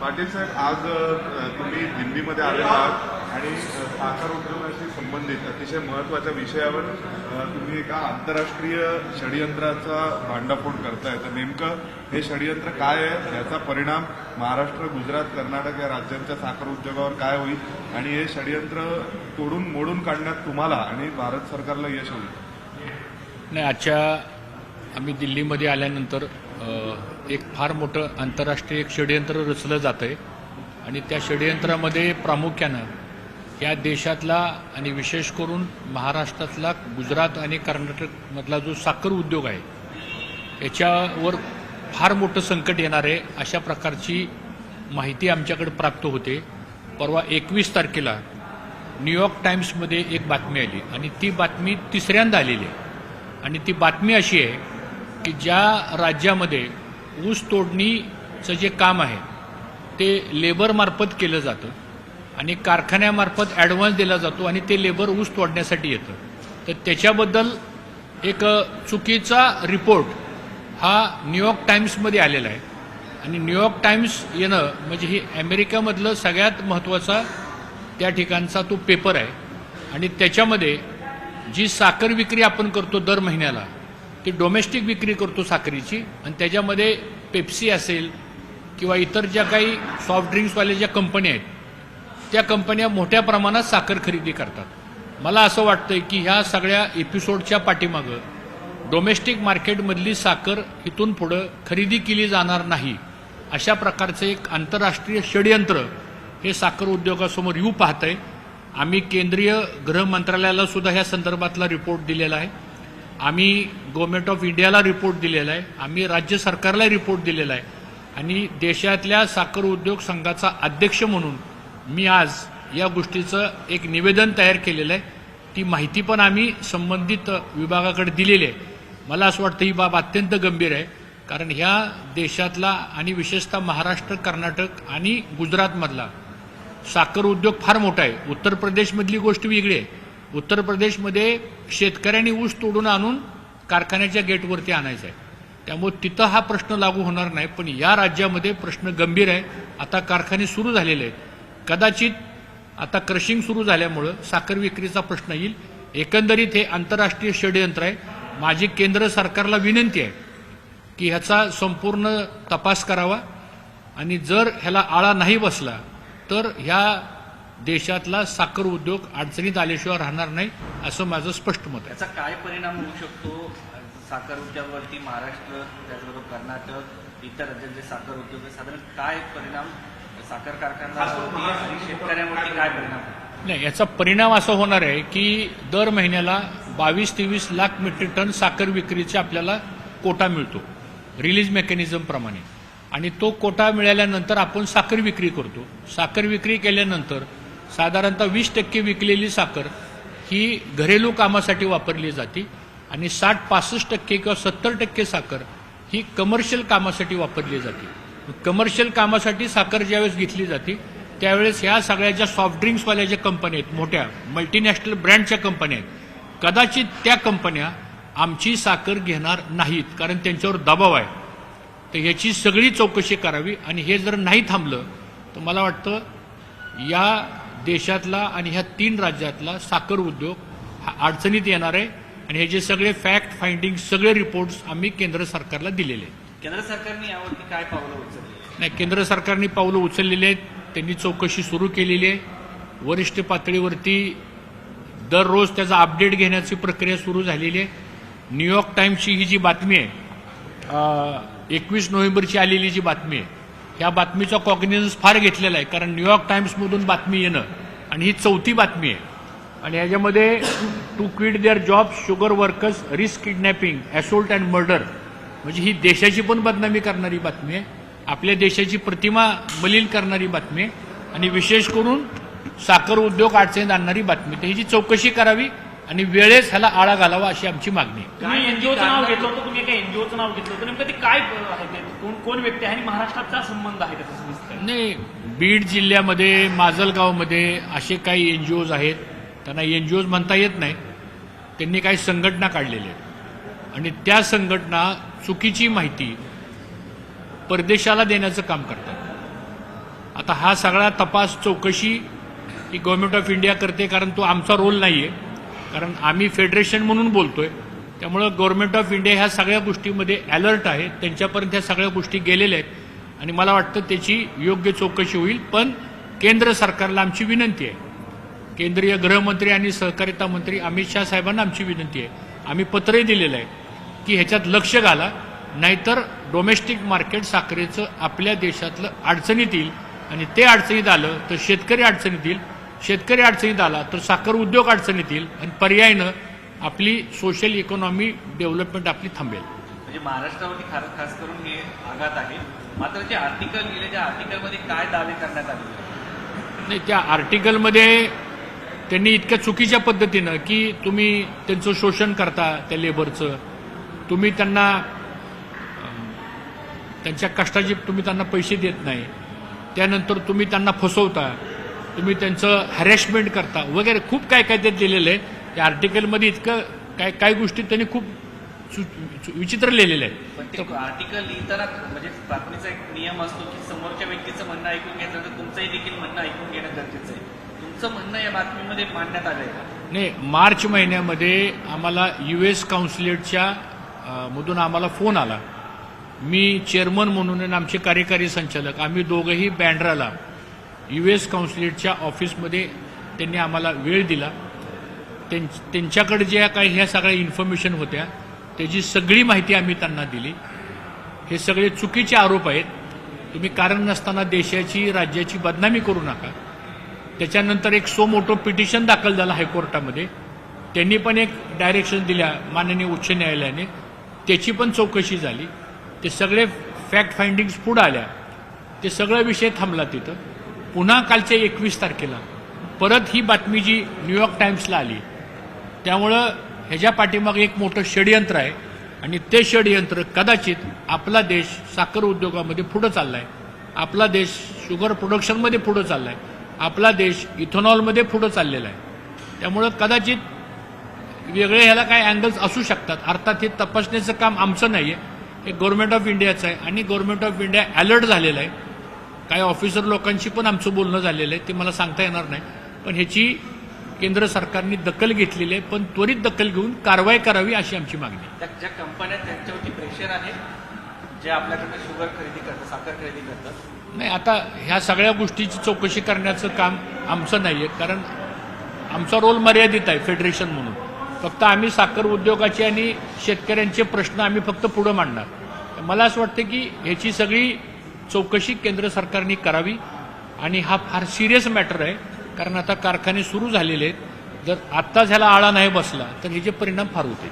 पाटील साहेब आज तुम्ही दिल्लीमध्ये आले आहात आणि साखर उद्योगाशी संबंधित अतिशय महत्त्वाच्या विषयावर तुम्ही एका आंतरराष्ट्रीय षडयंत्राचा भांडाफोड करताय. तर नेमकं हे षडयंत्र काय आहे? याचा परिणाम महाराष्ट्र गुजरात कर्नाटक या राज्यांच्या साखर उद्योगावर काय होईल? आणि हे षडयंत्र तोडून मोडून काढण्यात तुम्हाला आणि भारत सरकारला यश होईल. नाही आजच्या आम्ही दिल्लीमध्ये आल्यानंतर एक फार मोठं आंतरराष्ट्रीय एक षडयंत्र रचलं जातं आहे आणि त्या षडयंत्रामध्ये प्रामुख्यानं या देशातला आणि विशेष करून महाराष्ट्रातला गुजरात आणि कर्नाटकमधला जो साखर उद्योग आहे याच्यावर फार मोठं संकट येणार आहे अशा प्रकारची माहिती आमच्याकडे प्राप्त होते. परवा एकवीस तारखेला न्यूयॉर्क टाईम्समध्ये एक बातमी आली आणि ती बातमी तिसऱ्यांदा आलेली आहे. आणि ती बातमी अशी आहे की ज्या राज्यामध्ये ऊस तोडणीचं जे काम आहे ते लेबरमार्फत केलं जातं आणि कारखान्यामार्फत ॲडव्हान्स दिला जातो आणि ते लेबर ऊस तोडण्यासाठी येतं. तर त्याच्याबद्दल एक चुकीचा रिपोर्ट हा न्यूयॉर्क टाईम्समध्ये आलेला आहे. आणि न्यूयॉर्क टाईम्स येणं म्हणजे ही अमेरिकेमधलं सगळ्यात महत्त्वाचा त्या ठिकाणचा तो पेपर आहे. आणि त्याच्यामध्ये जी साखर विक्री आपण करतो दर महिन्याला ती डोमेस्टिक विक्री करतो साखरेची आणि त्याच्यामध्ये पेप्सी असेल किंवा इतर ज्या काही सॉफ्ट ड्रिंक्सवाल्या ज्या कंपन्या आहेत त्या कंपन्या मोठ्या प्रमाणात साखर खरेदी करतात. मला असं वाटतंय की ह्या सगळ्या एपिसोडच्या पाठीमागं डोमेस्टिक मार्केटमधली साखर इथून पुढं खरेदी केली जाणार नाही अशा प्रकारचं एक आंतरराष्ट्रीय षडयंत्र हे साखर उद्योगासमोर येऊ पाहतंय. आम्ही केंद्रीय गृह मंत्रालयाला सुद्धा ह्या संदर्भातला रिपोर्ट दिलेला आहे. आम्ही गव्हर्नमेंट ऑफ इंडियाला रिपोर्ट दिलेला आहे. आम्ही राज्य सरकारला रिपोर्ट दिलेला आहे. आणि देशातल्या साखर उद्योग संघाचा अध्यक्ष म्हणून मी आज या गोष्टीचं एक निवेदन तयार केलेलं आहे. ती माहिती पण आम्ही संबंधित विभागाकडे दिलेली आहे. मला असं वाटतं ही बाब अत्यंत गंभीर आहे. कारण ह्या देशातला आणि विशेषतः महाराष्ट्र कर्नाटक आणि गुजरातमधला साखर उद्योग फार मोठा आहे. उत्तर प्रदेशमधली गोष्ट वेगळी आहे. उत्तर प्रदेशमध्ये शेतकऱ्यांनी ऊस तोडून आणून कारखान्याच्या गेटवरती आणायचा आहे त्यामुळे तिथं हा प्रश्न लागू होणार नाही पण या राज्यामध्ये प्रश्न गंभीर आहे. आता कारखाने सुरू झालेले आहेत. कदाचित आता क्रशिंग सुरू झाल्यामुळं साखर विक्रीचा प्रश्न येईल. एकंदरीत हे आंतरराष्ट्रीय षडयंत्र आहे. माझी केंद्र सरकारला विनंती आहे की ह्याचा संपूर्ण तपास करावा. आणि जर ह्याला आळा नाही बसला तर ह्या देशातला साखर उद्योग अडचणीत आल्याशिवाय राहणार नाही असं माझं स्पष्ट मत आहे याचा काय परिणाम होऊ शकतो साखर उद्योगावरती महाराष्ट्र त्याचबरोबर कर्नाटक इतर राज्यांचे साखर उद्योग. साधारण काय परिणाम साखर कारखान्यांवरती आणि शेतकऱ्यांवरती काय परिणाम? नाही याचा परिणाम असा होणार आहे की दर महिन्याला बावीस तेवीस लाख मेट्रिक टन साखर विक्रीचा आपल्याला कोटा मिळतो रिलीज मेकॅनिझम प्रमाणे आणि तो कोटा मिळाल्यानंतर आपण साखर विक्री करतो साखर विक्री केल्यानंतर साधारणतः वीस टक्के विकलेली साखर ही घरेलू कामासाठी वापरली जाते आणि साठ पासष्ट टक्के किंवा सत्तर टक्के साखर ही कमर्शियल कामासाठी वापरली जाते. कमर्शियल कामासाठी साखर ज्यावेळेस घेतली जाते त्यावेळेस ह्या सगळ्या ज्या सॉफ्ट ड्रिंक्सवाल्या ज्या कंपन्या आहेत मोठ्या मल्टीनॅशनल ब्रँडच्या कंपन्या आहेत कदाचित त्या कंपन्या आमची साखर घेणार नाहीत कारण त्यांच्यावर दबाव आहे. तर ह्याची सगळी चौकशी करावी आणि हे जर नाही थांबलं तर मला वाटतं या देशातला आणि ह्या तीन राज्यातला साखर उद्योग हा अडचणीत येणार आहे. आणि हे जे सगळे फॅक्ट फाइंडिंग सगळे रिपोर्ट्स आम्ही केंद्र सरकारला दिलेले आहेत. केंद्र सरकारने यावरती काय पावलं उचलली? नाही केंद्र सरकारने पावलं उचललेली आहेत. त्यांनी चौकशी सुरू केलेली आहे. वरिष्ठ पातळीवरती दररोज त्याचा अपडेट घेण्याची प्रक्रिया सुरू झालेली आहे. न्यूयॉर्क टाइम्सची ही जी बातमी आहे एकवीस नोव्हेंबरची आलेली जी बातमी आहे ह्या बातमीचा कॉग्निझन्स फार घेतलेला आहे. कारण न्यूयॉर्क टाइम्समधून बातमी येणं आणि ही चौथी बातमी आहे. आणि याच्यामध्ये to quit their job sugar workers risk kidnapping assault and murder म्हणजे ही देशाची पण बदनामी करणारी बातमी आहे. आपल्या देशाची प्रतिमा मलिन करणारी बातमी आहे. आणि विशेष करून साखर उद्योग अडचणीत आणणारी बातमी तर ह्याची चौकशी करावी आणि वेळेस ह्याला आळा घालावा अशी आमची मागणी आहे. तुम्ही एनजीओचं नाव घेतलं होतं तुम्ही एका एनजीओचं नाव घेतलं होतं? नेमकं ते काय आहे ते? कोण कोण व्यक्ती आहे आणि महाराष्ट्राचा संबंध आहे त्याचा नाही बीड जिल्ह्यामध्ये माजलगावमध्ये असे काही एन जी ओज आहेत. त्यांना एन जी ओज म्हणता येत नाही. त्यांनी काही संघटना काढलेल्या आहेत. आणि त्या संघटना चुकीची माहिती परदेशाला देण्याचं काम करतात. आता हा सगळा तपास चौकशी ही गव्हर्नमेंट ऑफ इंडिया करते कारण तो आमचा रोल नाही आहे कारण आम्ही फेडरेशन म्हणून बोलतोय. त्यामुळं गव्हर्नमेंट ऑफ इंडिया ह्या सगळ्या गोष्टीमध्ये अलर्ट आहे. त्यांच्यापर्यंत ह्या सगळ्या गोष्टी गेलेल्या आहेत. आणि मला वाटतं त्याची योग्य चौकशी होईल. पण केंद्र सरकारला आमची विनंती आहे. केंद्रीय गृहमंत्री आणि सहकारिता मंत्री अमित शहा साहेबांना आमची विनंती आहे. आम्ही पत्रही दिलेलं आहे की ह्याच्यात लक्ष घाला. नाहीतर डोमेस्टिक मार्केट साखरेचं आपल्या देशातलं अडचणीत येईल. आणि ते अडचणीत आलं तर शेतकरी अडचणीत येईल. शेतकरी अडचणीत आला तर साखर उद्योग अडचणीत येईल आणि पर्यायनं आपली सोशल इकॉनॉमी डेव्हलपमेंट आपली थांबेल. म्हणजे महाराष्ट्रावरती खास खास करून हे आघात आहे. मात्र जे आर्टिकल लिहिले त्या आर्टिकलमध्ये काय दावे करण्यात आले? नाही त्या आर्टिकलमध्ये त्यांनी इतक्या चुकीच्या पद्धतीनं की तुम्ही त्यांचं शोषण करता त्या लेबरचं तुम्ही त्यांना त्यांच्या कष्टाचे तुम्ही त्यांना पैसे देत नाही. त्यानंतर तुम्ही त्यांना फसवता. तुम्ही त्यांचं हॅरेसमेंट करता. वगैरे खूप काय काय त्यात दिलेलं आहे. त्या आर्टिकलमध्ये इतकं काय काय गोष्टी त्यांनी खूप विचित्र लिहिलेलं आहे. आर्टिकल लिहिताना म्हणजे प्राथमिकचा एक नियम असतो की समोरच्या व्यक्तीचं म्हणणं ऐकून घ्यायचं तर तुमचंही देखील म्हणणं ऐकून घेणं गरजेचं आहे. तुमचं म्हणणं या बातमीमध्ये मांडण्यात आलंय का? नाही मार्च महिन्यामध्ये आम्हाला यू एस काउन्सिलेटच्या मधून आम्हाला फोन आला. मी चेअरमन म्हणून आणि आमचे कार्यकारी संचालक आम्ही दोघंही बँड्राला यू एस काउन्सिलेटच्या ऑफिसमध्ये त्यांनी आम्हाला वेळ दिला. त्यां- त्यांच्याकडे ज्या काही ह्या सगळ्या इन्फॉर्मेशन होत्या त्याची सगळी माहिती आम्ही त्यांना दिली. हे सगळे चुकीचे आरोप आहेत. तुम्ही कारण नसताना देशाची राज्याची बदनामी करू नका. त्याच्यानंतर एक सो मोठं पिटिशन दाखल झालं हायकोर्टामध्ये. त्यांनी पण एक डायरेक्शन दिल्या माननीय उच्च न्यायालयाने. त्याची पण चौकशी झाली. ते सगळे फॅक्ट फाइंडिंग्स पुढे आल्या. ते सगळं विषय थांबला तिथं. पुन्हा कालच्या एकवीस तारखेला. परत ही बातमी जी न्यूयॉर्क टाइम्सला आली त्यामुळं ह्याच्या पाठीमागे एक मोठं षडयंत्र आहे. आणि ते षडयंत्र कदाचित आपला देश साखर उद्योगामध्ये पुढं चाललाय. आपला देश शुगर प्रोडक्शनमध्ये पुढं चाललाय. आपला देश इथेनॉलमध्ये पुढं चाललेला आहे. त्यामुळं कदाचित वेगळे ह्याला काय अँगल्स असू शकतात. अर्थात हे तपासण्याचं काम आमचं नाही आहे हे गव्हर्नमेंट ऑफ इंडियाचं आहे. आणि गव्हर्नमेंट ऑफ इंडिया अलर्ट झालेलं आहे. काही ऑफिसर लोकांशी पण आमचं बोलणं झालेलं आहे ते मला सांगता येणार नाही. पण ह्याची केंद्र सरकारने दखल घेतलेली आहे पण त्वरित दखल घेऊन कारवाई करावी अशी आमची मागणी आहे. ज्या कंपन्या त्यांच्यावरती प्रेशर आहे जे आपल्याकडनं शुगर खरेदी करतात साखर खरेदी करतात. नाही आता ह्या सगळ्या गोष्टीची चौकशी करण्याचं काम आमचं नाही आहे कारण आमचा रोल मर्यादित आहे फेडरेशन म्हणून. फक्त आम्ही साखर उद्योगाचे आणि शेतकऱ्यांचे प्रश्न आम्ही फक्त पुढं मांडणार. मला असं वाटतं की ह्याची सगळी चौकशी केंद्र सरकारने करावी आणि हा फार सिरियस मॅटर आहे. कारण आता कारखाने सुरू झालेले आहेत. जर आत्ता ह्याला आळा नाही बसला तर ह्याचे परिणाम फार होतील.